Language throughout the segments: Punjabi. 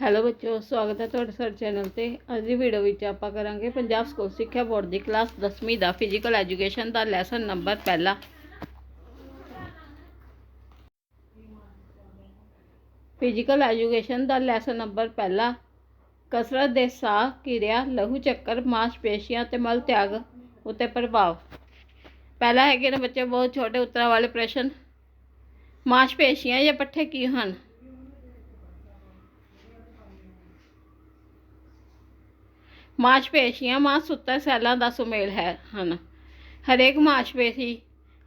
ਹੈਲੋ ਬੱਚਿਓ ਸਵਾਗਤ ਹੈ ਤੁਹਾਡਾ ਸਾਡੇ ਚੈਨਲ ਤੇ। ਅੱਜ ਦੀ ਵੀਡੀਓ ਵਿੱਚ ਆਪਾਂ ਕਰਾਂਗੇ ਪੰਜਾਬ ਸਕੂਲ ਸਿੱਖਿਆ ਬੋਰਡ ਦੀ ਕਲਾਸ 10ਵੀਂ ਦਾ ਫਿਜ਼ੀਕਲ ਐਜੂਕੇਸ਼ਨ ਦਾ ਲੈਸਨ ਨੰਬਰ ਪਹਿਲਾ। ਫਿਜ਼ੀਕਲ ਐਜੂਕੇਸ਼ਨ ਦਾ ਲੈਸਨ ਨੰਬਰ ਪਹਿਲਾ। ਕਸਰਤ ਦੇ ਸਾਹ, ਕਿਰਿਆ, ਲਹੂ, ਚੱਕਰ ਮਾਸਪੇਸ਼ੀਆਂ ਤੇ ਮਲ ਤਿਆਗ ਉਤੇ ਪ੍ਰਭਾਵ। ਪਹਿਲਾ ਹੈਗੇ ਨੇ ਬੱਚੇ ਬਹੁਤ ਛੋਟੇ ਉੱਤਰਾਂ ਵਾਲੇ ਪ੍ਰਸ਼ਨ ਮਾਸਪੇਸ਼ੀਆਂ ਜਾਂ ਪੱਠੇ ਕੀ ਹਨ? ਮਾਸਪੇਸ਼ੀਆਂ ਮਾਸੂਤਰ ਸੈੱਲਾਂ ਦਾ ਸੁਮੇਲ ਹੈ, ਹਨ। ਹਰੇਕ ਮਾਸਪੇਸ਼ੀ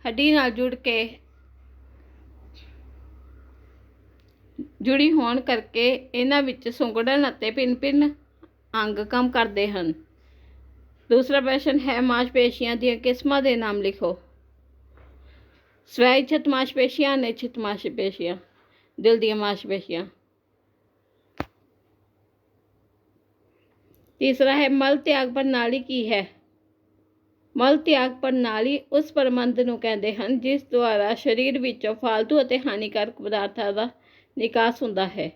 ਹੱਡੀ ਨਾਲ ਜੁੜ ਕੇ ਜੁੜੀ ਹੋਣ ਕਰਕੇ ਇਹਨਾਂ ਵਿੱਚ ਸੁੰਗੜਨ ਅਤੇ ਭਿੰਨ-ਭਿੰਨ ਅੰਗ ਕੰਮ ਕਰਦੇ ਹਨ। ਦੂਸਰਾ ਪ੍ਰਸ਼ਨ ਹੈ ਮਾਸਪੇਸ਼ੀਆਂ ਦੀਆਂ ਕਿਸਮਾਂ ਦੇ ਨਾਮ ਲਿਖੋ। ਸਵੈਇਛਤ ਮਾਸਪੇਸ਼ੀਆਂ, ਅਨਿਛਤ ਮਾਸਪੇਸ਼ੀਆਂ, ਦਿਲ ਦੀਆਂ ਮਾਸਪੇਸ਼ੀਆਂ। ਤੀਸਰਾ ਹੈ, ਮਲ ਤਿਆਗ ਪ੍ਰਣਾਲੀ ਕੀ ਹੈ? ਮਲ ਤਿਆਗ ਪ੍ਰਣਾਲੀ ਉਸ ਪ੍ਰਬੰਧ ਨੂੰ ਕਹਿੰਦੇ ਹਨ, ਜਿਸ ਦੁਆਰਾ ਸਰੀਰ ਵਿੱਚੋਂ ਫਾਲਤੂ ਅਤੇ ਹਾਨੀਕਾਰਕ ਪਦਾਰਥਾਂ ਦਾ ਨਿਕਾਸ ਹੁੰਦਾ ਹੈ।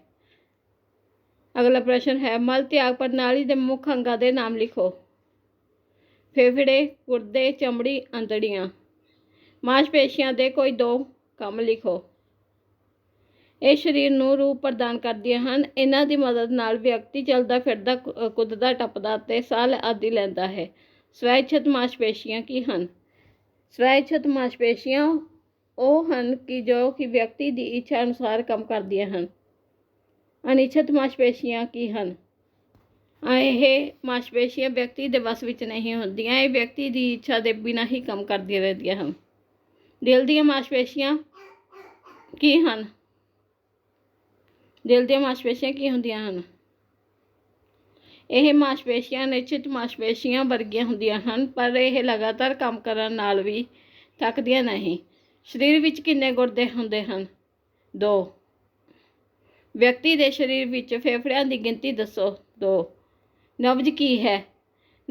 ਅਗਲਾ ਪ੍ਰਸ਼ਨ ਹੈ, ਮਲ ਤਿਆਗ ਪ੍ਰਣਾਲੀ ਦੇ ਮੁੱਖ ਅੰਗਾਂ ਦੇ ਨਾਮ ਲਿਖੋ। ਫੇਫੜੇ, ਗੁਰਦੇ, ਚਮੜੀ ਅੰਤੜੀਆਂ ਮਾਸਪੇਸ਼ੀਆਂ ਦੇ ਕੋਈ ਦੋ ਕੰਮ ਲਿਖੋ। ਇਹ ਸਰੀਰ ਨੂੰ ਰੂਪ ਪ੍ਰਦਾਨ ਕਰਦੀਆਂ ਹਨ। ਇਹਨਾਂ ਦੀ ਮਦਦ ਨਾਲ ਵਿਅਕਤੀ ਚੱਲਦਾ ਫਿਰਦਾ, ਕੁ- ਕੁੱਦਦਾ, ਟੱਪਦਾ ਅਤੇ ਸਾਹ ਆਦਿ ਲੈਂਦਾ ਹੈ। ਸਵੈਇਛਤ ਮਾਸਪੇਸ਼ੀਆਂ ਕੀ ਹਨ? ਸਵੈਇਛਤ ਮਾਸਪੇਸ਼ੀਆਂ ਉਹ ਹਨ ਕਿ ਜੋ ਕਿ ਵਿਅਕਤੀ ਦੀ ਇੱਛਾ ਅਨੁਸਾਰ ਕੰਮ ਕਰਦੀਆਂ ਹਨ। ਅਨਿਛਤ ਮਾਸਪੇਸ਼ੀਆਂ ਕੀ ਹਨ? ਇਹ ਮਾਸਪੇਸ਼ੀਆਂ ਵਿਅਕਤੀ ਦੇ ਵਸ ਵਿੱਚ ਨਹੀਂ ਹੁੰਦੀਆਂ। ਇਹ ਵਿਅਕਤੀ ਦੀ ਇੱਛਾ ਦੇ ਬਿਨਾਂ ਹੀ ਕੰਮ ਕਰਦੀਆਂ ਰਹਿੰਦੀਆਂ ਹਨ। ਦਿਲ ਦੀਆਂ ਮਾਸਪੇਸ਼ੀਆਂ ਕੀ ਹਨ? ਦਿਲ ਦੀਆਂ ਮਾਸਪੇਸ਼ੀਆਂ ਕੀ ਹੁੰਦੀਆਂ ਹਨ? ਇਹ ਮਾਸਪੇਸ਼ੀਆਂ ਨਿਸ਼ਚਿਤ ਮਾਸਪੇਸ਼ੀਆਂ ਵਰਗੀਆਂ ਹੁੰਦੀਆਂ ਹਨ, ਪਰ ਇਹ ਲਗਾਤਾਰ ਕੰਮ ਕਰਨ ਨਾਲ ਵੀ ਥੱਕਦੀਆਂ ਨਹੀਂ। ਸਰੀਰ ਵਿੱਚ ਕਿੰਨੇ ਗੁਰਦੇ ਹੁੰਦੇ ਹਨ? ਦੋ। ਵਿਅਕਤੀ ਦੇ ਸਰੀਰ ਵਿੱਚ ਫੇਫੜਿਆਂ ਦੀ ਗਿਣਤੀ ਦੱਸੋ। ਦੋ। ਨਬਜ ਕੀ ਹੈ?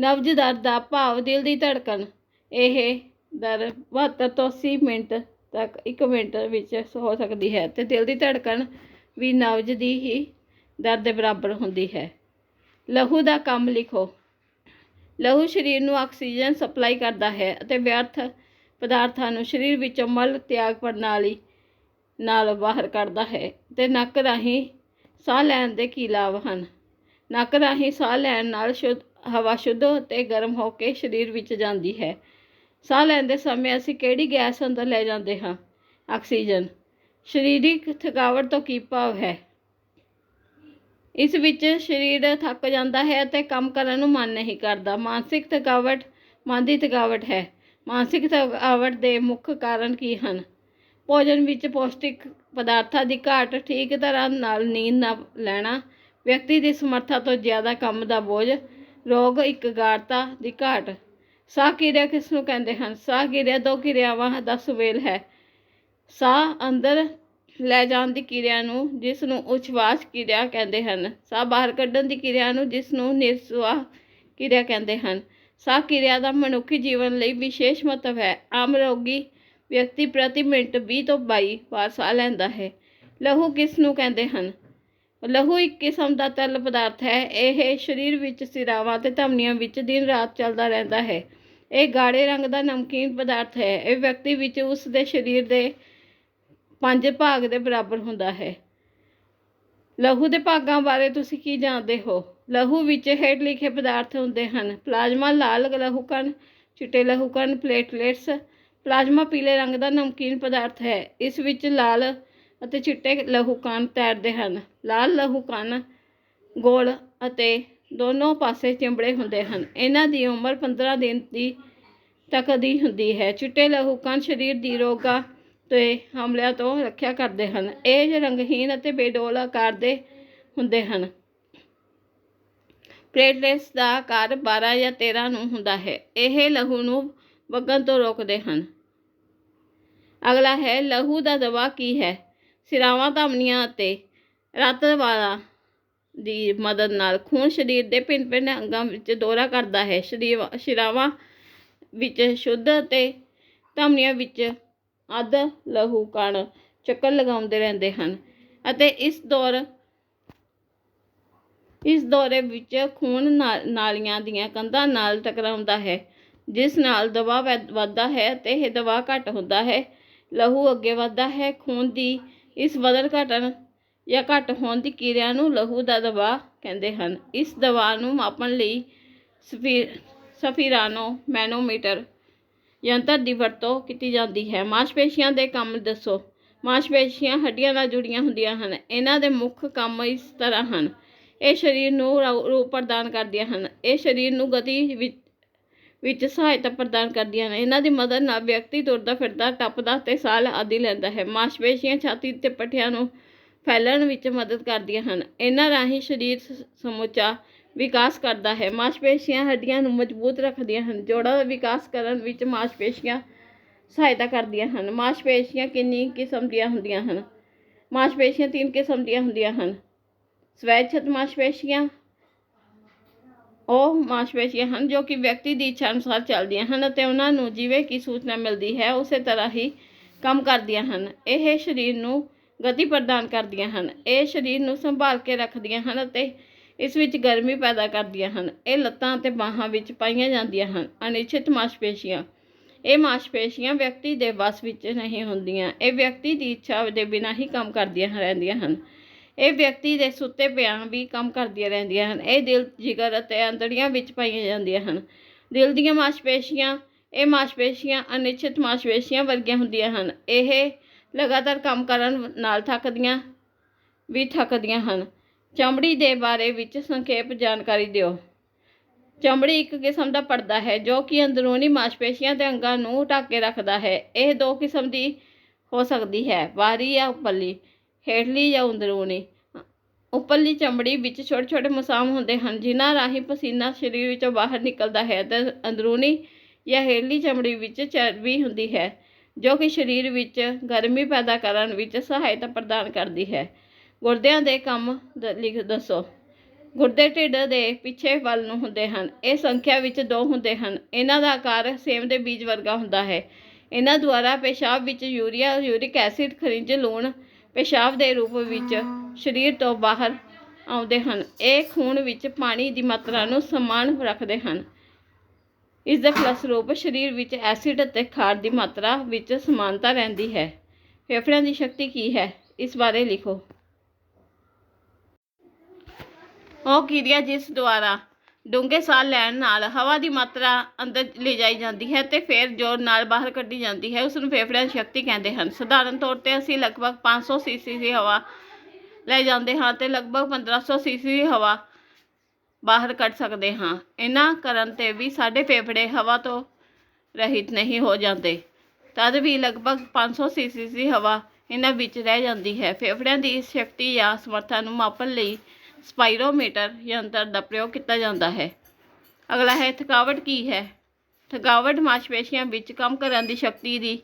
ਨਬਜ ਦਰ ਦਾ ਭਾਵ ਦਿਲ ਦੀ ਧੜਕਣ। ਇਹ ਦਰ 72 ਤੋਂ 80 ਮਿੰਟ ਤੱਕ 1 ਮਿੰਟ ਵਿੱਚ ਹੋ ਸਕਦੀ ਹੈ ਤੇ ਦਿਲ ਦੀ ਧੜਕਣ ਵੀ ਨਬਜ ਦੀ ਹੀ ਦਰ ਦੇ ਬਰਾਬਰ ਹੁੰਦੀ ਹੈ। ਲਹੂ ਦਾ ਕੰਮ ਲਿਖੋ। ਲਹੂ ਸਰੀਰ ਨੂੰ ਆਕਸੀਜਨ ਸਪਲਾਈ ਕਰਦਾ ਹੈ ਅਤੇ ਵਿਅਰਥ ਪਦਾਰਥਾਂ ਨੂੰ ਸਰੀਰ ਵਿੱਚੋਂ ਮਲ ਤਿਆਗ ਪ੍ਰਣਾਲੀ ਨਾਲ ਬਾਹਰ ਕੱਢਦਾ ਹੈ ਤੇ ਨੱਕ ਰਾਹੀਂ ਸਾਹ ਲੈਣ ਦੇ ਕੀ ਲਾਭ ਹਨ? ਨੱਕ ਰਾਹੀਂ ਸਾਹ ਲੈਣ ਨਾਲ ਸ਼ੁੱਧ, ਹਵਾ ਸ਼ੁੱਧ ਤੇ ਗਰਮ ਹੋ ਕੇ ਸਰੀਰ ਵਿੱਚ ਜਾਂਦੀ ਹੈ। ਸਾਹ ਲੈਂਦੇ ਸਮੇਂ ਅਸੀਂ ਕਿਹੜੀ ਗੈਸ ਅੰਦਰ ਲੈ ਜਾਂਦੇ ਹਾਂ? ਆਕਸੀਜਨ। ਸਰੀਰਕ ਥਕਾਵਟ ਤੋਂ ਕੀ ਭਾਵ ਹੈ? ਇਸ ਵਿੱਚ ਸਰੀਰ ਥੱਕ ਜਾਂਦਾ ਹੈ ਅਤੇ ਕੰਮ ਕਰਨ ਨੂੰ ਮਨ ਨਹੀਂ ਕਰਦਾ। ਮਾਨਸਿਕ ਥਕਾਵਟ, ਮਨ ਦੀ ਥਕਾਵਟ ਹੈ। ਮਾਨਸਿਕ ਥਕਾਵਟ ਦੇ ਮੁੱਖ ਕਾਰਨ ਕੀ ਹਨ? ਭੋਜਨ ਵਿੱਚ ਪੌਸ਼ਟਿਕ ਪਦਾਰਥਾਂ ਦੀ ਘਾਟ, ਠੀਕ ਤਰ੍ਹਾਂ ਨਾਲ ਨੀਂਦ ਨਾ ਲੈਣਾ, ਵਿਅਕਤੀ ਦੀ ਸਮਰੱਥਾ ਤੋਂ ਜ਼ਿਆਦਾ ਕੰਮ ਦਾ ਬੋਝ, ਰੋਗ, ਇਕਗਾਰਤਾ ਦੀ ਘਾਟ। ਸਾਹ ਕਿਰਿਆ ਕਿਸ ਨੂੰ ਕਹਿੰਦੇ ਹਨ? ਸਾਹ ਕਿਰਿਆ ਦੋ ਕਿਰਿਆਵਾਂ ਦਾ ਸੁਮੇਲ ਹੈ। ਸਾਹ ਅੰਦਰ ਲੈ ਜਾਣ ਦੀ ਕਿਰਿਆ ਨੂੰ ਜਿਸ ਨੂੰ ਉਛਵਾਸ ਕਿਰਿਆ ਕਹਿੰਦੇ ਹਨ। ਸਾਹ ਬਾਹਰ ਕੱਢਣ ਦੀ ਕਿਰਿਆ ਨੂੰ ਜਿਸ ਨੂੰ ਨਿਰਸਵਾਹ ਕਿਰਿਆ ਕਹਿੰਦੇ ਹਨ। ਸਾਹ ਕਿਰਿਆ ਦਾ ਮਨੁੱਖੀ ਜੀਵਨ ਲਈ ਵਿਸ਼ੇਸ਼ ਮਹੱਤਵ ਹੈ। ਆਮ ਰੋਗੀ ਵਿਅਕਤੀ ਪ੍ਰਤੀ ਮਿੰਟ 20 ਤੋਂ 22 ਵਾਰ ਸਾਹ ਲੈਂਦਾ ਹੈ। ਲਹੂ ਕਿਸ ਨੂੰ ਕਹਿੰਦੇ ਹਨ? ਲਹੂ ਇੱਕ ਕਿਸਮ ਦਾ ਤਰਲ ਪਦਾਰਥ ਹੈ। ਇਹ ਸਰੀਰ ਵਿੱਚ ਸਿਰਾਵਾਂ ਤੇ ਧਮਨੀਆਂ ਵਿੱਚ ਦਿਨ ਰਾਤ ਚੱਲਦਾ ਰਹਿੰਦਾ ਹੈ। ਇਹ ਗਾੜੇ ਰੰਗ ਦਾ ਨਮਕੀਨ ਪਦਾਰਥ ਹੈ। ਇਹ ਵਿਅਕਤੀ ਵਿੱਚ ਉਸ ਦੇ ਸਰੀਰ ਦੇ ਪੰਜ ਭਾਗ ਦੇ ਬਰਾਬਰ ਹੁੰਦਾ ਹੈ। ਲਹੂ ਦੇ ਭਾਗਾਂ ਬਾਰੇ ਤੁਸੀਂ ਕੀ ਜਾਣਦੇ ਹੋ? ਲਹੂ ਵਿੱਚ ਹੇਠ ਲਿਖੇ ਪਦਾਰਥ ਹੁੰਦੇ ਹਨ। ਪਲਾਜ਼ਮਾ ਲਾਲ ਲਹੂ ਕਣ ਚਿੱਟੇ ਲਹੂ ਕਣ ਪਲੇਟਲੇਟਸ। ਪਲਾਜ਼ਮਾ ਪੀਲੇ ਰੰਗ ਦਾ ਨਮਕੀਨ ਪਦਾਰਥ ਹੈ। ਇਸ ਵਿੱਚ ਲਾਲ ਅਤੇ ਚਿੱਟੇ ਲਹੂ ਕਣ ਤੈਰਦੇ ਹਨ। ਲਾਲ ਲਹੂ ਕਣ ਗੋਲ ਅਤੇ ਦੋਨੋਂ ਪਾਸੇ ਚਿੰਬੜੇ ਹੁੰਦੇ ਹਨ। ਇਹਨਾਂ ਦੀ ਉਮਰ 15 ਦਿਨ ਦੀ ਤੱਕ ਦੀ ਹੁੰਦੀ ਹੈ। ਚਿੱਟੇ ਲਹੂ ਕਣ ਸਰੀਰ ਦੀ ਰੋਗਾ ਤੇ ਹਮਲਿਆਂ ਤੋਂ ਰੱਖਿਆ ਕਰਦੇ ਹਨ। ਇਹ ਰੰਗਹੀਨ ਅਤੇ ਬੇਡੋਲ ਆਕਾਰ ਦੇ ਹੁੰਦੇ ਹਨ। ਪਲੇਟਲੇਟਸ ਦਾ ਆਕਾਰ 12 ਜਾਂ 13 ਨੂੰ ਹੁੰਦਾ ਹੈ। ਇਹ ਲਹੂ ਨੂੰ ਵਗਣ ਤੋਂ ਰੋਕਦੇ ਹਨ। ਅਗਲਾ ਹੈ, ਲਹੂ ਦਾ ਦਬਾਅ ਕੀ ਹੈ? ਸਿਰਾਵਾਂ, ਧਮਨੀਆਂ ਅਤੇ ਰੱਤ ਵਾਲਾ ਦੀ ਮਦਦ ਨਾਲ ਖੂਨ ਸਰੀਰ ਦੇ ਭਿੰਨ-ਭਿੰਨ ਅੰਗਾਂ ਵਿੱਚ ਦੌਰਾ ਕਰਦਾ ਹੈ। ਸਰੀਰ, ਸ਼ਿਰਾਵਾਂ ਵਿੱਚ ਸ਼ੁੱਧ ਅਤੇ ਧਮਨੀਆਂ ਵਿੱਚ ਅੱਧ ਲਹੂ ਕਣ ਚੱਕਰ ਲਗਾਉਂਦੇ ਰਹਿੰਦੇ ਹਨ ਅਤੇ ਇਸ ਦੌਰ, ਇਸ ਦੌਰੇ ਵਿੱਚ ਖੂਨ ਨਾ- ਨਾਲੀਆਂ ਦੀਆਂ ਕੰਧਾਂ ਨਾਲ ਟਕਰਾਉਂਦਾ ਹੈ, ਜਿਸ ਨਾਲ ਦਬਾਅ ਵਧ- ਵੱਧਦਾ ਹੈ ਤੇ ਇਹ ਦਬਾਅ ਘੱਟ ਹੁੰਦਾ ਹੈ। ਲਹੂ ਅੱਗੇ ਵੱਧਦਾ ਹੈ, ਖੂਨ ਦੀ ਇਸ ਵਧਣ ਘਟਣ ਜਾਂ ਘੱਟ ਹੋਣ ਦੀ ਕਿਰਿਆ ਨੂੰ ਲਹੂ ਦਾ ਦਬਾਅ ਕਹਿੰਦੇ ਹਨ। ਇਸ ਦਬਾਅ ਨੂੰ ਮਾਪਣ ਲਈ ਸਫੀ, ਸਫੀਰਾਨੋ, ਮੈਨੋਮੀਟਰ ਯੰਤਰ ਦੀ ਵਰਤੋਂ ਕੀਤੀ ਜਾਂਦੀ ਹੈ। ਮਾਸਪੇਸ਼ੀਆਂ ਦੇ ਕੰਮ ਦੱਸੋ। ਮਾਸਪੇਸ਼ੀਆਂ ਹੱਡੀਆਂ ਨਾਲ ਜੁੜੀਆਂ ਹੁੰਦੀਆਂ ਹਨ। ਇਹਨਾਂ ਦੇ ਮੁੱਖ ਕੰਮ ਇਸ ਤਰ੍ਹਾਂ ਹਨ। ਇਹ ਸਰੀਰ ਨੂੰ ਰੂਪ ਪ੍ਰਦਾਨ ਕਰਦੀਆਂ ਹਨ। ਇਹ ਸਰੀਰ ਨੂੰ ਗਤੀ ਵਿੱਚ ਵਿੱਚ ਸਹਾਇਤਾ ਪ੍ਰਦਾਨ ਕਰਦੀਆਂ ਹਨ। ਇਹਨਾਂ ਦੀ ਮਦਦ ਨਾਲ ਵਿਅਕਤੀ ਤੁਰਦਾ ਫਿਰਦਾ, ਟੱਪਦਾ ਤੇ ਸਾਹ ਆਦਿ ਲੈਂਦਾ ਹੈ। ਮਾਸਪੇਸ਼ੀਆਂ ਛਾਤੀ ਤੇ ਪੱਠਿਆਂ ਨੂੰ ਫੈਲਣ ਵਿੱਚ ਮਦਦ ਕਰਦੀਆਂ ਹਨ। ਇਹਨਾਂ ਰਾਹੀਂ ਸਰੀਰ ਸਮੁੱਚਾ ਵਿਕਾਸ ਕਰਦਾ ਹੈ। ਮਾਸਪੇਸ਼ੀਆਂ ਹੱਡੀਆਂ ਨੂੰ ਮਜ਼ਬੂਤ ਰੱਖਦੀਆਂ ਹਨ। ਜੋੜਾਂ ਦਾ ਵਿਕਾਸ ਕਰਨ ਵਿੱਚ ਮਾਸਪੇਸ਼ੀਆਂ ਸਹਾਇਤਾ ਕਰਦੀਆਂ ਹਨ। ਮਾਸਪੇਸ਼ੀਆਂ ਕਿੰਨੀ ਕਿਸਮ ਦੀਆਂ ਹੁੰਦੀਆਂ ਹਨ? ਮਾਸਪੇਸ਼ੀਆਂ ਤਿੰਨ ਕਿਸਮ ਦੀਆਂ ਹੁੰਦੀਆਂ ਹਨ। ਸਵੈਚਿਤ ਮਾਸਪੇਸ਼ੀਆਂ, ਉਹ ਮਾਸਪੇਸ਼ੀਆਂ ਹਨ ਜੋ ਕਿ ਵਿਅਕਤੀ ਦੀ ਇੱਛਾ ਅਨੁਸਾਰ ਚੱਲਦੀਆਂ ਹਨ ਅਤੇ ਉਹਨਾਂ ਨੂੰ ਜਿਵੇਂ ਕਿ ਸੂਚਨਾ ਮਿਲਦੀ ਹੈ, ਉਸੇ ਤਰ੍ਹਾਂ ਹੀ ਕੰਮ ਕਰਦੀਆਂ ਹਨ। ਇਹ ਸਰੀਰ ਨੂੰ ਗਤੀ ਪ੍ਰਦਾਨ ਕਰਦੀਆਂ ਹਨ। ਇਹ ਸਰੀਰ ਨੂੰ ਸੰਭਾਲ ਕੇ ਰੱਖਦੀਆਂ ਹਨ ਅਤੇ ਇਸ ਵਿੱਚ ਗਰਮੀ ਪੈਦਾ ਕਰਦੀਆਂ ਹਨ। ਇਹ ਲੱਤਾਂ ਅਤੇ ਬਾਹਾਂ ਵਿੱਚ ਪਾਈਆਂ ਜਾਂਦੀਆਂ ਹਨ। ਅਨਿਸ਼ਚਿਤ ਮਾਸਪੇਸ਼ੀਆਂ। ਇਹ ਮਾਸਪੇਸ਼ੀਆਂ ਵਿਅਕਤੀ ਦੇ ਵੱਸ ਵਿੱਚ ਨਹੀਂ ਹੁੰਦੀਆਂ। ਇਹ ਵਿਅਕਤੀ ਦੀ ਇੱਛਾ ਦੇ ਬਿਨਾਂ ਹੀ ਕੰਮ ਕਰਦੀਆਂ ਰਹਿੰਦੀਆਂ ਹਨ। ਇਹ ਵਿਅਕਤੀ ਦੇ ਸੁੱਤੇ ਪਿਆਂ ਵੀ ਕੰਮ ਕਰਦੀਆਂ ਰਹਿੰਦੀਆਂ ਹਨ। ਇਹ ਦਿਲ, ਜਿਗਰ ਅਤੇ ਅੰਤੜੀਆਂ ਵਿੱਚ ਪਾਈਆਂ ਜਾਂਦੀਆਂ ਹਨ। ਦਿਲ ਦੀਆਂ ਮਾਸਪੇਸ਼ੀਆਂ। ਇਹ ਮਾਸਪੇਸ਼ੀਆਂ ਅਨਿਸ਼ਚਿਤ ਮਾਸਪੇਸ਼ੀਆਂ ਵਰਗੀਆਂ ਹੁੰਦੀਆਂ ਹਨ। ਇਹ ਲਗਾਤਾਰ ਕੰਮ ਕਰਨ ਨਾਲ ਥੱਕਦੀਆਂ ਵੀ ਥੱਕਦੀਆਂ ਹਨ। ਚਮੜੀ ਦੇ ਬਾਰੇ ਵਿੱਚ ਸੰਖੇਪ ਜਾਣਕਾਰੀ ਦਿਓ। ਚਮੜੀ ਇੱਕ ਕਿਸਮ ਦਾ ਪਰਦਾ ਹੈ ਜੋ ਕਿ ਅੰਦਰੂਨੀ ਮਾਸਪੇਸ਼ੀਆਂ ਤੇ ਅੰਗਾਂ ਨੂੰ ਢੱਕ ਕੇ ਰੱਖਦਾ ਹੈ। ਇਹ ਦੋ ਕਿਸਮ ਦੀ ਹੋ ਸਕਦੀ ਹੈ, ਬਾਹਰੀ ਜਾਂ ਉੱਪਰਲੀ, ਹੇਠਲੀ ਜਾਂ ਅੰਦਰੂਨੀ। ਉੱਪਰਲੀ ਚਮੜੀ ਵਿੱਚ ਛੋਟੇ ਛੋਟੇ ਮਸਾਮ ਹੁੰਦੇ ਹਨ, ਜਿਨ੍ਹਾਂ ਰਾਹੀਂ ਪਸੀਨਾ ਸਰੀਰ ਵਿੱਚੋਂ ਬਾਹਰ ਨਿਕਲਦਾ ਹੈ ਤੇ ਅੰਦਰੂਨੀ ਜਾਂ ਹੇਠਲੀ ਚਮੜੀ ਵਿੱਚ ਚਰਬੀ ਹੁੰਦੀ ਹੈ। ਜੋ ਕਿ ਸਰੀਰ ਵਿੱਚ ਗਰਮੀ ਪੈਦਾ ਕਰਨ ਵਿੱਚ ਸਹਾਇਤਾ ਪ੍ਰਦਾਨ ਕਰਦੀ ਹੈ। ਗੁਰਦਿਆਂ ਦੇ ਕੰਮ ਲਿਖ ਦੱਸੋ। ਗੁਰਦੇ ਢਿੱਡ ਦੇ ਪਿੱਛੇ ਵੱਲ ਨੂੰ ਹੁੰਦੇ ਹਨ। ਇਹ ਸੰਖਿਆ ਵਿੱਚ ਦੋ ਹੁੰਦੇ ਹਨ। ਇਹਨਾਂ ਦਾ ਆਕਾਰ ਸੇਮ ਦੇ ਬੀਜ ਵਰਗਾ ਹੁੰਦਾ ਹੈ। ਇਹਨਾਂ ਦੁਆਰਾ ਪੇਸ਼ਾਬ ਵਿੱਚ ਯੂਰੀਆ, ਯੂਰਿਕ ਐਸਿਡ, ਖਣਿਜ ਲੂਣ ਪੇਸ਼ਾਬ ਦੇ ਰੂਪ ਵਿੱਚ ਸਰੀਰ ਤੋਂ ਬਾਹਰ ਆਉਂਦੇ ਹਨ। ਇਹ ਖੂਨ ਵਿੱਚ ਪਾਣੀ ਦੀ ਮਾਤਰਾ ਨੂੰ ਸਮਾਨ ਰੱਖਦੇ ਹਨ। ਇਸ ਦੇ ਫਲਸਰੂਪ ਸਰੀਰ ਵਿੱਚ ਐਸਿਡ ਅਤੇ ਖਾਰ ਦੀ ਮਾਤਰਾ ਵਿੱਚ ਸਮਾਨਤਾ ਰਹਿੰਦੀ ਹੈ। ਫੇਫੜਿਆਂ ਦੀ ਸ਼ਕਤੀ ਕੀ ਹੈ? ਇਸ ਬਾਰੇ ਲਿਖੋ। ਉਹ ਕਿਰਿਆ ਜਿਸ ਦੁਆਰਾ ਡੂੰਘੇ ਸਾਹ ਲੈਣ ਨਾਲ ਹਵਾ ਦੀ ਮਾਤਰਾ ਅੰਦਰ ਲਿਜਾਈ ਜਾਂਦੀ ਹੈ ਤੇ ਫਿਰ ਜ਼ੋਰ ਨਾਲ ਬਾਹਰ ਕੱਢੀ ਜਾਂਦੀ ਹੈ ਉਸ ਨੂੰ ਫੇਫੜਿਆਂ ਦੀ ਸ਼ਕਤੀ ਕਹਿੰਦੇ ਹਨ। ਸਧਾਰਨ ਤੌਰ ਤੇ ਅਸੀਂ ਲਗਭਗ 500 ਸੀਸੀ ਦੀ ਹਵਾ ਲੈ ਜਾਂਦੇ ਹਾਂ ਤੇ ਲਗਭਗ 1500 ਸੀਸੀ ਦੀ ਹਵਾ ਬਾਹਰ ਕੱਢ ਸਕਦੇ ਹਾਂ। ਇਹਨਾਂ ਕਰਨ ਤੇ ਵੀ ਸਾਡੇ ਫੇਫੜੇ ਹਵਾ ਤੋਂ ਰਹਿਤ ਨਹੀਂ ਹੋ ਜਾਂਦੇ। ਤਦ ਵੀ ਲਗਭਗ 500 ਸੀਸੀ ਦੀ ਹਵਾ ਇਹਨਾਂ ਵਿੱਚ ਰਹਿ ਜਾਂਦੀ ਹੈ। ਫੇਫੜਿਆਂ ਦੀ ਇਸ ਸ਼ਕਤੀ ਜਾਂ ਸਮਰੱਥਾ ਨੂੰ ਮਾਪਣ ਲਈ ਸਪਾਈਰੋਮੀਟਰ ਯੰਤਰ ਦਾ ਪ੍ਰਯੋਗ ਕੀਤਾ ਜਾਂਦਾ ਹੈ। ਅਗਲਾ ਹੈ, ਥਕਾਵਟ ਕੀ ਹੈ? ਥਕਾਵਟ ਮਾਸਪੇਸ਼ੀਆਂ ਵਿੱਚ ਕੰਮ ਕਰਨ ਦੀ ਸ਼ਕਤੀ ਦੀ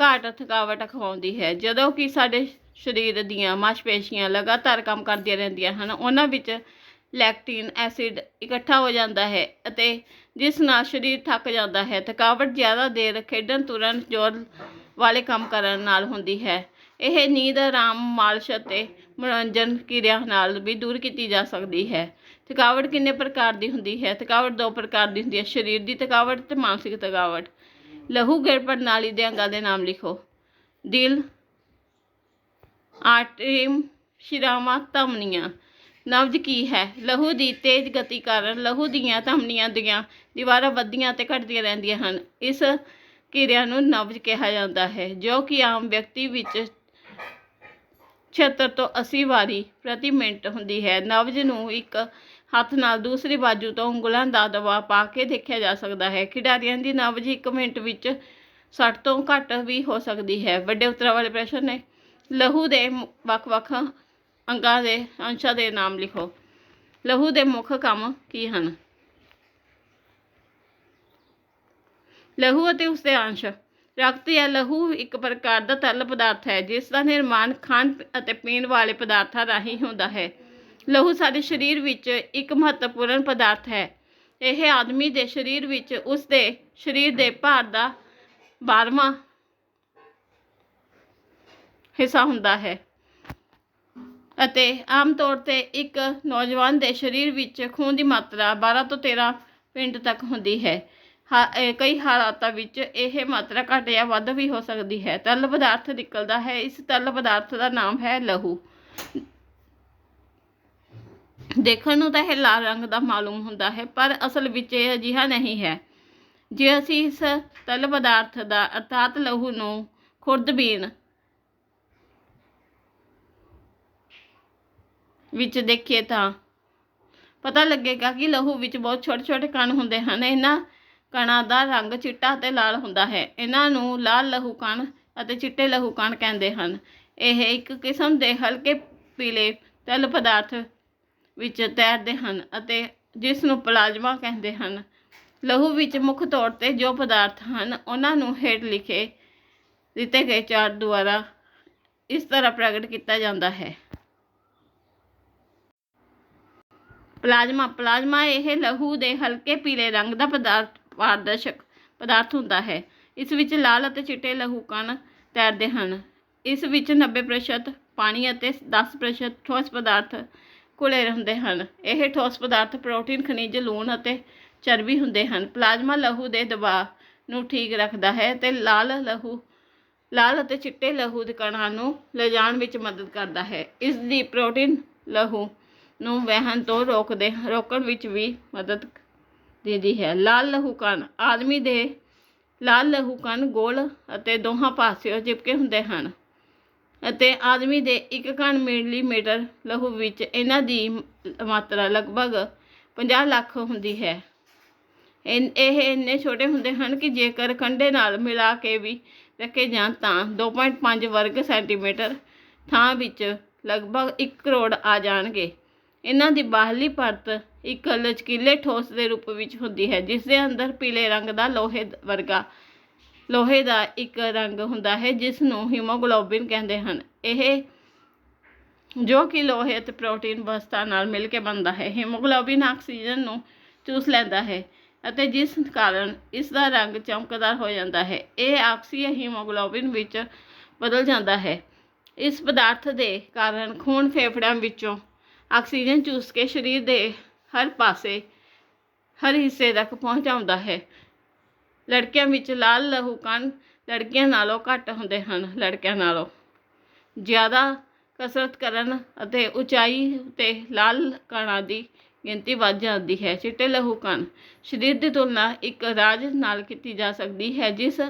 ਘਾਟ ਥਕਾਵਟ ਅਖਵਾਉਂਦੀ ਹੈ। ਜਦੋਂ ਕਿ ਸਾਡੇ ਸਰੀਰ ਦੀਆਂ ਮਾਸਪੇਸ਼ੀਆਂ ਲਗਾਤਾਰ ਕੰਮ ਕਰਦੀਆਂ ਰਹਿੰਦੀਆਂ ਹਨ ਉਹਨਾਂ ਵਿੱਚ ਲੈਕਟਿਨ ਐਸਿਡ ਇਕੱਠਾ ਹੋ ਜਾਂਦਾ ਹੈ ਅਤੇ ਜਿਸ ਨਾਲ ਸਰੀਰ ਥੱਕ ਜਾਂਦਾ ਹੈ। ਥਕਾਵਟ ਜ਼ਿਆਦਾ ਦੇਰ ਖੇਡਣ, ਤੁਰਨ, ਜ਼ੋਰ ਵਾਲੇ ਕੰਮ ਕਰਨ ਨਾਲ ਹੁੰਦੀ ਹੈ। ਇਹ ਨੀਂਦ, ਆਰਾਮ, ਮਾਲਸ਼ ਅਤੇ ਮਨੋਰੰਜਨ ਕਿਰਿਆ ਨਾਲ ਵੀ ਦੂਰ ਕੀਤੀ ਜਾ ਸਕਦੀ ਹੈ। ਥਕਾਵਟ ਕਿੰਨੇ ਪ੍ਰਕਾਰ ਦੀ ਹੁੰਦੀ ਹੈ? ਥਕਾਵਟ ਦੋ ਪ੍ਰਕਾਰ ਦੀ ਹੁੰਦੀ ਹੈ। ਸਰੀਰ ਦੀ ਥਕਾਵਟ ਤੇ ਮਾਨਸਿਕ ਥਕਾਵਟ। ਲਹੂ ਗੇੜ ਪ੍ਰਣਾਲੀ ਦੇ ਅੰਗਾਂ ਦੇ ਨਾਮ ਲਿਖੋ। ਦਿਲ ਆਰਟਰੀਮ ਸ਼ਿਰਾਵਾਂ, ਧਮਨੀਆਂ। ਨਬਜ ਕੀ ਹੈ? ਲਹੂ ਦੀ ਤੇਜ਼ ਗਤੀ ਕਾਰਨ ਲਹੂ ਦੀਆਂ ਧਮਨੀਆਂ ਦੀਆਂ ਦੀਵਾਰਾਂ ਵੱਧਦੀਆਂ ਤੇ ਘਟਦੀਆਂ ਰਹਿੰਦੀਆਂ ਹਨ। ਇਸ ਕਿਰਿਆ ਨੂੰ ਨਬਜ ਕਿਹਾ ਜਾਂਦਾ ਹੈ, ਜੋ ਕਿ ਆਮ ਵਿਅਕਤੀ ਵਿੱਚ 76 ਤੋਂ 80 ਵਾਰੀ ਪ੍ਰਤੀ ਮਿੰਟ ਹੁੰਦੀ ਹੈ। ਨਬਜ ਨੂੰ ਇੱਕ ਹੱਥ ਨਾਲ ਦੂਸਰੀ ਬਾਜੂ ਤੋਂ ਉਂਗਲਾਂ ਦਾ ਦਬਾਅ ਪਾ ਕੇ ਦੇਖਿਆ ਜਾ ਸਕਦਾ ਹੈ। ਖਿਡਾਰੀਆਂ ਦੀ ਨਬਜ ਇੱਕ ਮਿੰਟ ਵਿੱਚ 60 ਤੋਂ ਘੱਟ ਵੀ ਹੋ ਸਕਦੀ ਹੈ। ਵੱਡੇ ਉਤਰਾਂ ਵਾਲੇ ਪ੍ਰਸ਼ਨ ਨੇ ਲਹੂ ਦੇ ਵੱਖ-ਵੱਖ ਅੰਗਾਂ ਦੇ ਅੰਸ਼ਾਂ ਦੇ ਨਾਮ ਲਿਖੋ। ਲਹੂ ਦੇ ਮੁੱਖ ਕੰਮ ਕੀ ਹਨ? ਲਹੂ ਅਤੇ ਉਸ ਦੇ ਅੰਸ਼। ਰਕਤ ਜਾਂ ਲਹੂ ਇੱਕ ਪ੍ਰਕਾਰ ਦਾ ਤਰਲ ਪਦਾਰਥ ਹੈ, ਜਿਸ ਦਾ ਨਿਰਮਾਣ ਖਾਣ ਅਤੇ ਪੀਣ ਵਾਲੇ ਪਦਾਰਥਾਂ ਰਾਹੀਂ ਹੁੰਦਾ ਹੈ। ਲਹੂ ਸਾਡੇ ਸਰੀਰ ਵਿੱਚ ਇੱਕ ਮਹੱਤਵਪੂਰਨ ਪਦਾਰਥ ਹੈ। ਇਹ ਆਦਮੀ ਦੇ ਸਰੀਰ ਵਿੱਚ ਉਸ ਦੇ ਸਰੀਰ ਦੇ ਭਾਰ ਦਾ 12ਵਾਂ ਹਿੱਸਾ ਹੁੰਦਾ ਹੈ। ਅਤੇ ਆਮ ਤੌਰ ਤੇ ਇੱਕ ਨੌਜਵਾਨ ਦੇ ਸਰੀਰ ਵਿੱਚ ਖੂਨ ਦੀ ਮਾਤਰਾ 12 ਤੋਂ 13 ਪਿੰਡ ਤੱਕ ਹੁੰਦੀ ਹੈ। ਹਾ- ਕਈ ਹਾਲਾਤਾਂ ਵਿੱਚ ਇਹ ਮਾਤਰਾ ਘੱਟ ਜਾਂ ਵੱਧ ਵੀ ਹੋ ਸਕਦੀ ਹੈ। ਤਰਲ ਪਦਾਰਥ ਨਿਕਲਦਾ ਹੈ। ਇਸ ਤਰਲ ਪਦਾਰਥ ਦਾ ਨਾਮ ਹੈ ਲਹੂ। ਦੇਖਣ ਨੂੰ ਤਾਂ ਇਹ ਲਾਲ ਰੰਗ ਦਾ ਮਾਲੂਮ ਹੁੰਦਾ ਹੈ, ਪਰ ਅਸਲ ਵਿੱਚ ਇਹ ਅਜਿਹਾ ਨਹੀਂ ਹੈ। ਜੇ ਅਸੀਂ ਇਸ ਤਰਲ ਪਦਾਰਥ ਦਾ ਅਰਥਾਤ ਲਹੂ ਨੂੰ ਖੁਰਦਬੀਨ ਵਿੱਚ ਦੇਖੀਏ ਤਾਂ। ਪਤਾ ਲੱਗੇਗਾ ਕਿ ਲਹੂ ਵਿੱਚ ਬਹੁਤ ਛੋਟੇ ਛੋਟੇ ਕਣ ਹੁੰਦੇ ਹਨ। ਇਹਨਾਂ ਕਣਾਂ ਦਾ ਰੰਗ ਚਿੱਟਾ ਅਤੇ ਲਾਲ ਹੁੰਦਾ ਹੈ। ਇਹਨਾਂ ਨੂੰ ਲਾਲ ਲਹੂ ਕਣ ਅਤੇ ਚਿੱਟੇ ਲਹੂ ਕਣ ਕਹਿੰਦੇ ਹਨ। ਇਹ ਇੱਕ ਕਿਸਮ ਦੇ ਹਲਕੇ ਪੀਲੇ ਤਰਲ ਪਦਾਰਥ ਵਿੱਚ ਤੈਰਦੇ ਹਨ ਅਤੇ ਜਿਸ ਨੂੰ ਪਲਾਜ਼ਮਾ ਕਹਿੰਦੇ ਹਨ। ਲਹੂ ਵਿੱਚ ਮੁੱਖ ਤੌਰ ਤੇ ਜੋ ਪਦਾਰਥ ਹਨ, ਉਹਨਾਂ ਨੂੰ ਹੇਠ ਲਿਖੇ ਦਿੱਤੇ ਗਏ ਚਾਰਟ ਦੁਆਰਾ ਇਸ ਤਰ੍ਹਾਂ ਪ੍ਰਗਟ ਕੀਤਾ ਜਾਂਦਾ ਹੈ। ਪਲਾਜ਼ਮਾ। ਪਲਾਜ਼ਮਾ ਇਹ ਲਹੂ ਦੇ ਹਲਕੇ ਪੀਲੇ ਰੰਗ ਦਾ ਪਦਾਰਥ, ਪਾਰਦਰਸ਼ਕ ਪਦਾਰਥ ਹੁੰਦਾ ਹੈ। ਇਸ ਵਿੱਚ ਲਾਲ ਅਤੇ ਚਿੱਟੇ ਲਹੂ ਕਣ ਤੈਰਦੇ ਹਨ। ਇਸ ਵਿੱਚ 90% ਪਾਣੀ ਅਤੇ 10% ਠੋਸ ਪਦਾਰਥ ਘੁਲੇ ਰਹਿੰਦੇ ਹਨ। ਇਹ ਠੋਸ ਪਦਾਰਥ ਪ੍ਰੋਟੀਨ, ਖਣਿਜ, ਲੂਣ ਅਤੇ ਚਰਬੀ ਹੁੰਦੇ ਹਨ। ਪਲਾਜ਼ਮਾ ਲਹੂ ਦੇ ਦਬਾਅ ਨੂੰ ਠੀਕ ਰੱਖਦਾ ਹੈ ਤੇ ਲਾਲ ਲਹੂ, ਲਾਲ ਅਤੇ ਚਿੱਟੇ ਲਹੂ ਦੇ ਕਣਾਂ ਨੂੰ ਲਿਜਾਣ ਵਿੱਚ ਮਦਦ ਕਰਦਾ ਹੈ। ਇਸ ਦੀ ਪ੍ਰੋਟੀਨ ਲਹੂ ਨੂੰ ਵਹਿਣ ਤੋਂ ਰੋਕਦੇ, ਰੋਕਣ ਵਿੱਚ ਵੀ ਮਦਦ ਦਿੰਦੀ ਹੈ। ਲਾਲ ਲਹੂ ਕਣ ਆਦਮੀ ਦੇ ਲਾਲ ਲਹੂ ਕਣ ਗੋਲ ਅਤੇ ਦੋਹਾਂ ਪਾਸਿਓਂ ਚਿਪਕੇ ਹੁੰਦੇ ਹਨ ਅਤੇ ਆਦਮੀ ਦੇ ਇੱਕ ਕਣ ਮਿਲੀਮੀਟਰ ਲਹੂ ਵਿੱਚ ਇਹਨਾਂ ਦੀ ਮਾਤਰਾ ਲਗਭਗ 50 ਲੱਖ ਹੁੰਦੀ ਹੈ। ਇਨ- ਇਹ ਇੰਨੇ ਛੋਟੇ ਹੁੰਦੇ ਹਨ ਕਿ ਜੇਕਰ ਕੰਡੇ ਨਾਲ ਮਿਲਾ ਕੇ ਵੀ ਰੱਖੇ ਜਾਣ ਤਾਂ 2.5 ਵਰਗ ਸੈਂਟੀਮੀਟਰ ਥਾਂ ਵਿੱਚ ਲਗਭਗ 1 ਕਰੋੜ ਆ ਜਾਣਗੇ। ਇਹਨਾਂ ਦੀ ਬਾਹਰਲੀ ਪਰਤ ਇੱਕ ਲਚਕੀਲੇ ਠੋਸ ਦੇ ਰੂਪ ਵਿੱਚ ਹੁੰਦੀ ਹੈ, ਜਿਸ ਦੇ ਅੰਦਰ ਪੀਲੇ ਰੰਗ ਦਾ ਲੋਹੇ ਵਰਗਾ, ਲੋਹੇ ਦਾ ਇੱਕ ਰੰਗ ਹੁੰਦਾ ਹੈ, ਜਿਸ ਨੂੰ ਹੀਮੋਗਲੋਬਿਨ ਕਹਿੰਦੇ ਹਨ। ਇਹ ਜੋ ਕਿ ਲੋਹੇ ਅਤੇ ਪ੍ਰੋਟੀਨ ਵਸਤਾਂ ਨਾਲ ਮਿਲ ਕੇ ਬਣਦਾ ਹੈ, ਹੀਮੋਗਲੋਬਿਨ ਆਕਸੀਜਨ ਨੂੰ ਚੂਸ ਲੈਂਦਾ ਹੈ ਅਤੇ ਜਿਸ ਕਾਰਨ ਇਸ ਦਾ ਰੰਗ ਚਮਕਦਾਰ ਹੋ ਜਾਂਦਾ ਹੈ, ਇਹ ਆਕਸੀ ਹੀਮੋਗਲੋਬਿਨ ਵਿੱਚ ਬਦਲ ਜਾਂਦਾ ਹੈ। ਇਸ ਪਦਾਰਥ ਦੇ ਕਾਰਨ ਖੂਨ ਫੇਫੜਿਆਂ ਵਿੱਚੋਂ ਆਕਸੀਜਨ ਚੂਸ ਕੇ ਸਰੀਰ ਦੇ ਹਰ ਪਾਸੇ, ਹਰ ਹਿੱਸੇ ਤੱਕ ਪਹੁੰਚਾਉਂਦਾ ਹੈ। ਲੜਕਿਆਂ ਵਿੱਚ ਲਾਲ ਲਹੂ ਕਣ ਲੜਕੀਆਂ ਨਾਲੋਂ ਘੱਟ ਹੁੰਦੇ ਹਨ, ਲੜਕਿਆਂ ਨਾਲੋਂ। ਜ਼ਿਆਦਾ ਕਸਰਤ ਕਰਨ ਅਤੇ ਉਚਾਈ ਤੇ ਲਾਲ ਕਣਾਂ ਦੀ ਗਿਣਤੀ ਵੱਧ ਜਾਂਦੀ ਹੈ। ਚਿੱਟੇ ਲਹੂ ਕਣ ਸਰੀਰ ਦੀ ਤੁਲਨਾ ਇੱਕ ਰਾਜ ਨਾਲ ਕੀਤੀ ਜਾ ਸਕਦੀ ਹੈ, ਜਿਸ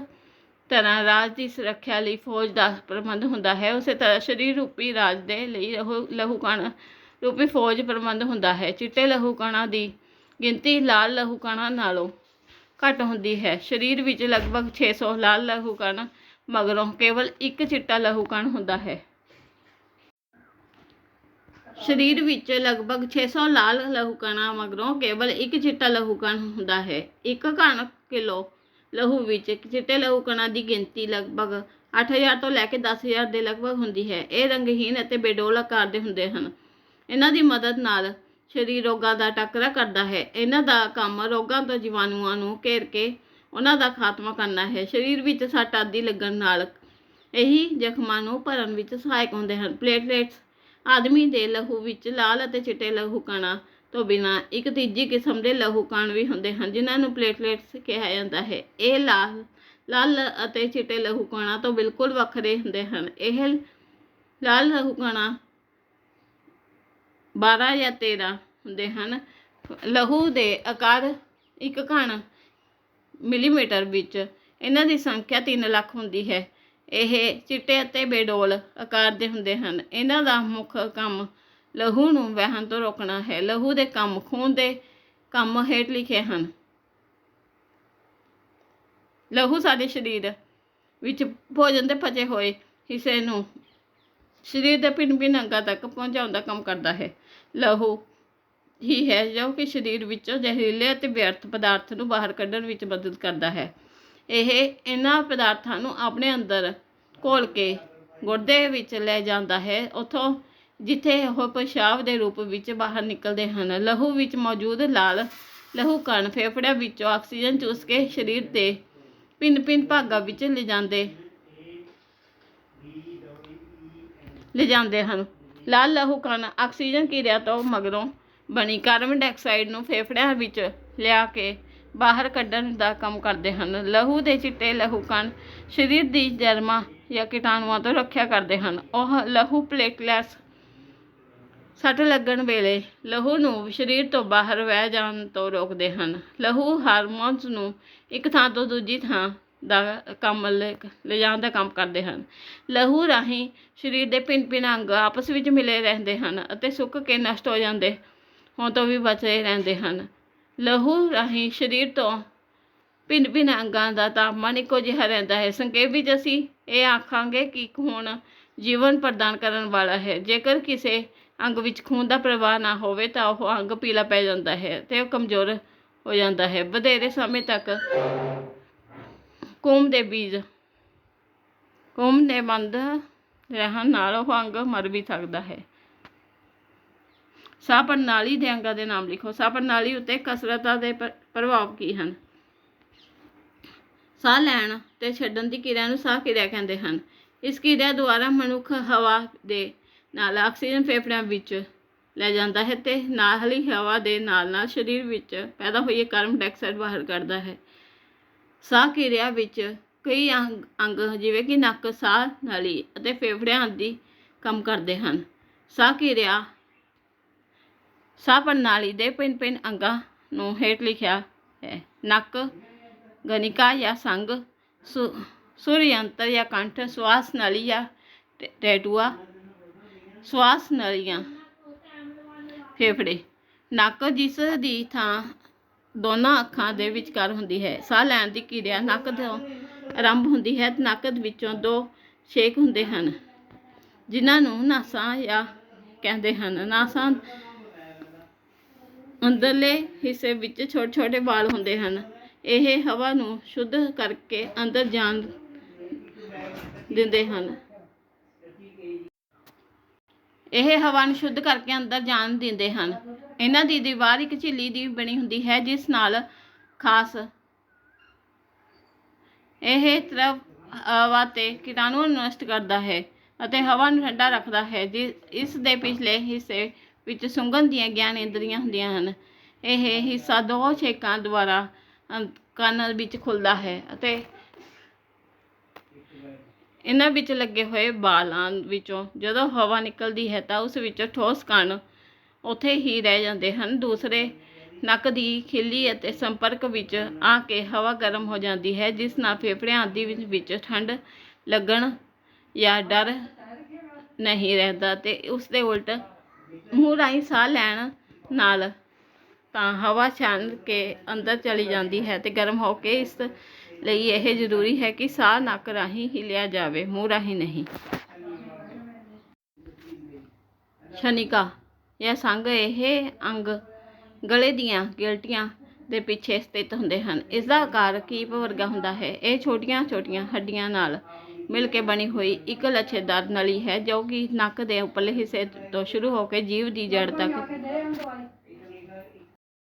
ਤਰ੍ਹਾਂ ਰਾਜ ਦੀ ਸੁਰੱਖਿਆ ਲਈ ਫੌਜ ਦਾ ਪ੍ਰਬੰਧ ਹੁੰਦਾ ਹੈ। ਉਸੇ ਤਰ੍ਹਾਂ ਸਰੀਰ ਰੂਪੀ ਰਾਜ ਦੇ ਲਈ ਲਹੂ ਲਹੂ ਕਣ ਰੂਪੀ ਫੌਜ ਪ੍ਰਬੰਧ ਹੁੰਦਾ ਹੈ। ਚਿੱਟੇ ਲਹੂ ਕਣਾਂ ਦੀ ਗਿਣਤੀ ਲਾਲ ਲਹੂ ਕਣਾਂ ਨਾਲੋਂ ਘੱਟ ਹੁੰਦੀ ਹੈ। ਸਰੀਰ ਵਿੱਚ ਲਗਭਗ 600 ਲਾਲ ਲਹੂ ਕਣ ਮਗਰੋਂ ਕੇਵਲ ਇੱਕ ਚਿੱਟਾ ਲਹੂ ਕਣ ਹੁੰਦਾ ਹੈ। ਸਰੀਰ ਵਿੱਚ ਲਗਭਗ 600 ਲਾਲ ਲਹੂ ਕਣਾਂ ਮਗਰੋਂ ਕੇਵਲ ਇੱਕ ਚਿੱਟਾ ਲਹੂ ਕਣ ਹੁੰਦਾ ਹੈ। ਇੱਕ ਘਣ ਕਿਲੋ ਲਹੂ ਵਿੱਚ ਚਿੱਟੇ ਲਹੂ ਕਣਾਂ ਦੀ ਗਿਣਤੀ ਲਗਭਗ 8000 ਤੋਂ ਲੈ ਕੇ 10000 ਦੇ ਲਗਭਗ ਹੁੰਦੀ ਹੈ। ਇਹ ਰੰਗਹੀਨ ਅਤੇ ਬੇਡੋਲ ਆਕਾਰ ਦੇ ਹੁੰਦੇ ਹਨ। ਇਹਨਾਂ ਦੀ ਮਦਦ ਨਾਲ ਸਰੀਰ ਰੋਗਾਂ ਦਾ ਟਾਕਰਾ ਕਰਦਾ ਹੈ। ਇਹਨਾਂ ਦਾ ਕੰਮ ਰੋਗਾਂ ਤੋਂ ਜੀਵਾਣੂਆਂ ਨੂੰ ਘੇਰ ਕੇ ਉਹਨਾਂ ਦਾ ਖਾਤਮਾ ਕਰਨਾ ਹੈ। ਸਰੀਰ ਵਿੱਚ ਸੱਟ ਆਦਿ ਲੱਗਣ ਨਾਲ ਇਹੀ ਜ਼ਖਮਾਂ ਨੂੰ ਭਰਨ ਵਿੱਚ ਸਹਾਇਕ ਹੁੰਦੇ ਹਨ। ਪਲੇਟਲੇਟਸ, ਆਦਮੀ ਦੇ ਲਹੂ ਵਿੱਚ ਲਾਲ ਅਤੇ ਚਿੱਟੇ ਲਹੂ ਕਣਾਂ ਤੋਂ ਬਿਨਾਂ ਇੱਕ ਤੀਜੀ ਕਿਸਮ ਦੇ ਲਹੂ ਕਣ ਵੀ ਹੁੰਦੇ ਹਨ, ਜਿਨ੍ਹਾਂ ਨੂੰ ਪਲੇਟਲੇਟਸ ਕਿਹਾ ਜਾਂਦਾ ਹੈ। ਇਹ ਲਾਲ ਲਾਲ ਅਤੇ ਚਿੱਟੇ ਲਹੂ ਕਣਾਂ ਤੋਂ ਬਿਲਕੁਲ ਵੱਖਰੇ ਹੁੰਦੇ ਹਨ। ਇਹ ਲਾਲ ਲਹੂ ਕਣਾਂ 12 ਜਾਂ 13 ਹੁੰਦੇ ਹਨ। ਲਹੂ ਦੇ ਆਕਾਰ ਇੱਕ ਘਣ ਮਿਲੀਮੀਟਰ ਵਿੱਚ ਇਹਨਾਂ ਦੀ ਸੰਖਿਆ 3 ਲੱਖ ਹੁੰਦੀ ਹੈ। ਇਹ ਚਿੱਟੇ ਅਤੇ ਬੇਡੋਲ ਆਕਾਰ ਦੇ ਹੁੰਦੇ ਹਨ। ਇਹਨਾਂ ਦਾ ਮੁੱਖ ਕੰਮ ਲਹੂ ਨੂੰ ਵਹਿਣ ਤੋਂ ਰੋਕਣਾ ਹੈ। ਲਹੂ ਦੇ ਕੰਮ ਖੂਨ ਦੇ ਕੰਮ ਹੇਠ ਲਿਖੇ ਹਨ। ਲਹੂ ਸਾਡੇ ਸਰੀਰ ਵਿੱਚ ਭੋਜਨ ਦੇ ਪਚੇ ਹੋਏ ਹਿੱਸੇ ਨੂੰ ਸਰੀਰ ਦੇ ਭਿੰਨ ਭਿੰਨ ਅੰਗਾਂ ਤੱਕ ਪਹੁੰਚਾਉਣ ਦਾ ਕੰਮ ਕਰਦਾ ਹੈ। ਲਹੂ ਹੀ ਹੈ ਜੋ ਕਿ ਸਰੀਰ ਵਿੱਚੋਂ ਜ਼ਹਿਰੀਲੇ ਅਤੇ ਵਿਅਰਥ ਪਦਾਰਥ ਨੂੰ ਬਾਹਰ ਕੱਢਣ ਵਿੱਚ ਮਦਦ ਕਰਦਾ ਹੈ। ਇਹ ਇਹਨਾਂ ਪਦਾਰਥਾਂ ਨੂੰ ਆਪਣੇ ਅੰਦਰ ਘੋਲ ਕੇ ਗੁਰਦੇ ਵਿੱਚ ਲੈ ਜਾਂਦਾ ਹੈ। ਉਥੋਂ ਜਿੱਥੇ ਉਹ ਪਿਸ਼ਾਬ ਦੇ ਰੂਪ ਵਿੱਚ ਬਾਹਰ ਨਿਕਲਦੇ ਹਨ। ਲਹੂ ਵਿੱਚ ਮੌਜੂਦ ਲਾਲ ਲਹੂ ਕਣ ਫੇਫੜਿਆਂ ਵਿੱਚੋਂ ਆਕਸੀਜਨ ਚੂਸ ਕੇ ਸਰੀਰ ਦੇ ਭਿੰਨ ਭਿੰਨ ਭਾਗਾਂ ਵਿੱਚ ਲਿਜਾਂਦੇ ਲਿਜਾਂਦੇ ਹਨ। ਲਾਲ ਲਹੂ ਕਣ ਆਕਸੀਜਨ ਕਿਰਿਆ ਤੋਂ ਮਗਰੋਂ ਬਣੀ ਕਾਰਬਨ ਡਾਈਆਕਸਾਈਡ ਨੂੰ ਫੇਫੜਿਆਂ ਵਿੱਚ ਲਿਆ ਕੇ ਬਾਹਰ ਕੱਢਣ ਦਾ ਕੰਮ ਕਰਦੇ ਹਨ। ਲਹੂ ਦੇ ਚਿੱਟੇ ਲਹੂ ਕਣ ਸਰੀਰ ਦੀ ਜਰਮਾਂ ਜਾਂ ਕੀਟਾਣੂਆਂ ਤੋਂ ਰੱਖਿਆ ਕਰਦੇ ਹਨ। ਉਹ ਲਹੂ ਪਲੇਟਲੈਟਸ ਸੱਟ ਲੱਗਣ ਵੇਲੇ ਲਹੂ ਨੂੰ ਸਰੀਰ ਤੋਂ ਬਾਹਰ ਵਹਿ ਜਾਣ ਤੋਂ ਰੋਕਦੇ ਹਨ। ਲਹੂ ਹਾਰਮੋਨਸ ਨੂੰ ਇੱਕ ਥਾਂ ਤੋਂ ਦੂਜੀ ਥਾਂ ਦਾ ਕੰਮ ਲੈ ਲਿਜਾਣ ਦਾ ਕੰਮ ਕਰਦੇ ਹਨ। ਲਹੂ ਰਾਹੀਂ ਸਰੀਰ ਦੇ ਭਿੰਨ-ਭਿੰਨ ਅੰਗ ਆਪਸ ਵਿੱਚ ਮਿਲੇ ਰਹਿੰਦੇ ਹਨ ਅਤੇ ਸੁੱਕ ਕੇ ਨਸ਼ਟ ਹੋ ਜਾਂਦੇ ਹੋਣ ਤੋਂ ਵੀ ਬਚੇ ਰਹਿੰਦੇ ਹਨ। ਲਹੂ ਰਾਹੀਂ ਸਰੀਰ ਤੋਂ ਭਿੰਨ-ਭਿੰਨ ਅੰਗਾਂ ਦਾ ਤਾਪਮਾਨ ਇੱਕੋ ਜਿਹਾ ਰਹਿੰਦਾ ਹੈ। ਸੰਖੇਪ ਵਿੱਚ ਅਸੀਂ ਇਹ ਆਖਾਂਗੇ ਕਿ ਖੂਨ ਜੀਵਨ ਪ੍ਰਦਾਨ ਕਰਨ ਵਾਲਾ ਹੈ। ਜੇਕਰ ਕਿਸੇ ਅੰਗ ਵਿੱਚ ਖੂਨ ਦਾ ਪ੍ਰਵਾਹ ਨਾ ਹੋਵੇ ਤਾਂ ਉਹ ਅੰਗ ਪੀਲਾ ਪੈ ਜਾਂਦਾ ਹੈ ਤੇ ਉਹ ਕਮਜ਼ੋਰ ਹੋ ਜਾਂਦਾ ਹੈ। ਵਧੇਰੇ ਸਮੇਂ ਤੱਕ ਕੁੰਭ ਦੇ ਬੀਜ। ਕੁੰਭ ਦੇ ਬੰਦ ਰਹਿਣ ਨਾਲ ਉਹ ਅੰਗ ਮਰ ਵੀ ਸਕਦਾ ਹੈ। ਸਾਹ ਪ੍ਰਣਾਲੀ ਦੇ ਅੰਗਾਂ ਦੇ ਨਾਮ ਲਿਖੋ। ਸਾਹ ਪ੍ਰਣਾਲੀ ਉੱਤੇ ਕਸਰਤਾਂ ਦੇ ਪ੍ਰ- ਪ੍ਰਭਾਵ ਕੀ ਹਨ? ਸਾਹ ਲੈਣ ਤੇ ਛੱਡਣ ਦੀ ਕਿਰਿਆ ਨੂੰ ਸਾਹ ਕਿਰਿਆ ਕਹਿੰਦੇ ਹਨ। ਇਸ ਕਿਰਿਆ ਦੁਆਰਾ ਮਨੁੱਖ ਹਵਾ ਦੇ ਨਾਲ ਆਕਸੀਜਨ ਫੇਫੜਿਆਂ ਵਿੱਚ ਲੈ ਜਾਂਦਾ ਹੈ ਤੇ ਨਾਲ ਹੀ ਹਵਾ ਦੇ ਨਾਲ ਨਾਲ ਸਰੀਰ ਵਿੱਚ ਪੈਦਾ ਹੋਈ ਕਾਰਬਨ ਡਾਈਆਕਸਾਈਡ ਬਾਹਰ ਕੱਢਦਾ ਹੈ। ਸਾਹ ਕਿਰਿਆ ਵਿੱਚ ਕਈ ਅੰਗ ਅੰਗ ਜਿਵੇਂ ਕਿ ਨੱਕ, ਸਾਹ, ਨਲੀ ਅਤੇ ਫੇਫੜਿਆਂ ਆਦਿ ਕੰਮ ਕਰਦੇ ਹਨ। ਸਾਹ ਕਿਰਿਆ, ਸਾਹ ਪ੍ਰਣਾਲੀ ਦੇ ਭਿੰਨ ਭਿੰਨ ਅੰਗਾਂ ਨੂੰ ਹੇਠ ਲਿਖਿਆ ਹੈ। ਨੱਕ, ਗਨਿਕਾ ਜਾਂ ਸੰਗ ਸੁਰ ਯੰਤਰ ਜਾਂ ਕੰਠ, ਸਵਾਸ ਨਲੀ ਜਾਂ ਟੈ- ਟੈਟੂਆ, ਸਵਾਸ ਨਲੀਆਂ, ਫੇਫੜੇ। ਨੱਕ ਜਿਸ ਦੀ ਥਾਂ ਦੋਨਾਂ ਅੱਖਾਂ ਦੇ ਵਿਚਕਾਰ ਹੁੰਦੀ ਹੈ। ਸਾਹ ਲੈਣ ਦੀ ਕਿਰਿਆ ਨੱਕ ਤੋਂ ਆਰੰਭ ਹੁੰਦੀ ਹੈ ਤੇ ਨੱਕ ਵਿੱਚੋਂ ਦੋ ਛੇਕ ਹੁੰਦੇ ਹਨ, ਜਿਨ੍ਹਾਂ ਨੂੰ ਨਾਸਾਂ ਜਾਂ ਕਹਿੰਦੇ ਹਨ। ਨਾਸਾਂ ਅੰਦਰਲੇ ਹਿੱਸੇ ਵਿੱਚ ਛੋਟੇ ਛੋਟੇ ਵਾਲ ਹੁੰਦੇ ਹਨ। ਇਹ ਹਵਾ ਨੂੰ ਸ਼ੁੱਧ ਕਰਕੇ ਅੰਦਰ ਜਾਣ ਦਿੰਦੇ ਹਨ। ਇਹ ਹਵਾ ਨੂੰ ਸ਼ੁੱਧ ਕਰਕੇ ਅੰਦਰ ਜਾਣ ਦਿੰਦੇ ਹਨ। ਇਹਨਾਂ ਦੀ ਦੀਵਾਰ ਇੱਕ ਝਿੱਲੀ ਦੀ ਬਣੀ ਹੁੰਦੀ ਹੈ, ਜਿਸ ਨਾਲ ਖਾਸ ਇਹ ਤਰਫ ਹਵਾ ਤੇ ਕੀਟਾਣੂ ਨੂੰ ਨਸ਼ਟ ਕਰਦਾ ਹੈ ਅਤੇ ਹਵਾ ਨੂੰ ਠੰਡਾ ਰੱਖਦਾ ਹੈ, ਜਿ- ਇਸ ਦੇ ਪਿਛਲੇ ਹਿੱਸੇ ਵਿੱਚ ਸੁੰਘਣ ਦੀਆਂ ਗਿਆਨ ਇੰਦਰੀਆਂ ਹੁੰਦੀਆਂ ਹਨ। ਇਹ ਹਿੱਸਾ ਦੋ ਛੇਕਾਂ ਦੁਆਰਾ ਕੰਨ ਵਿੱਚ ਖੁੱਲਦਾ ਹੈ ਅਤੇ ਇਹਨਾਂ ਵਿੱਚ ਲੱਗੇ ਹੋਏ ਬਾਲਾਂ ਵਿੱਚੋਂ ਜਦੋਂ ਹਵਾ ਨਿਕਲਦੀ ਹੈ ਤਾਂ ਉਸ ਵਿੱਚੋਂ ਠੋਸ ਕਣ ਉੱਥੇ ਹੀ ਰਹਿ ਜਾਂਦੇ ਹਨ। ਦੂਸਰੇ ਨੱਕ ਦੀ ਖਿੱਲੀ ਅਤੇ ਸੰਪਰਕ ਵਿੱਚ ਆ ਕੇ ਹਵਾ ਗਰਮ ਹੋ ਜਾਂਦੀ ਹੈ, ਜਿਸ ਨਾਲ ਫੇਫੜਿਆਂ ਆਦਿ ਵਿੱਚ- ਠੰਡ ਲੱਗਣ ਜਾਂ ਡਰ ਨਹੀਂ ਰਹਿੰਦਾ ਤੇ ਉਸ ਦੇ ਉਲਟ ਮੂੰਹ ਰਾਹੀਂ ਸਾਹ ਲੈਣ ਨਾਲ ਤਾਂ ਹਵਾ ਛਾਨ ਕੇ ਅੰਦਰ ਚਲੀ ਜਾਂਦੀ ਹੈ ਤੇ ਗਰਮ ਹੋ ਕੇ ਇਸ ਲਈ ਇਹ ਜ਼ਰੂਰੀ ਹੈ ਕਿ ਸਾਹ ਨੱਕ ਰਾਹੀਂ ਹੀ ਲਿਆ ਜਾਵੇ, ਮੂੰਹ ਰਾਹੀਂ ਨਹੀਂ। ਸ਼ਨਿਕਾ ਜਾਂ ਸੰਗ ਇਹ ਅੰਗ ਗਲੇ ਦੀਆਂ ਗਿਲਟੀਆਂ ਦੇ ਪਿੱਛੇ ਸਥਿਤ ਹੁੰਦੇ ਹਨ। ਇਸ ਦਾ ਆਕਾਰ ਕੀਪ ਵਰਗਾ ਹੁੰਦਾ ਹੈ। ਇਹ ਛੋਟੀਆਂ ਛੋਟੀਆਂ ਹੱਡੀਆਂ ਨਾਲ ਮਿਲ ਕੇ ਬਣੀ ਹੋਈ ਇੱਕ ਲੱਛੇਦਾਰ ਨਲੀ ਹੈ ਜੋ ਕਿ ਨੱਕ ਦੇ ਉੱਪਰਲੇ ਹਿੱਸੇ ਤੋਂ ਸ਼ੁਰੂ ਹੋ ਕੇ ਜੀਭ ਦੀ ਜੜ ਤੱਕ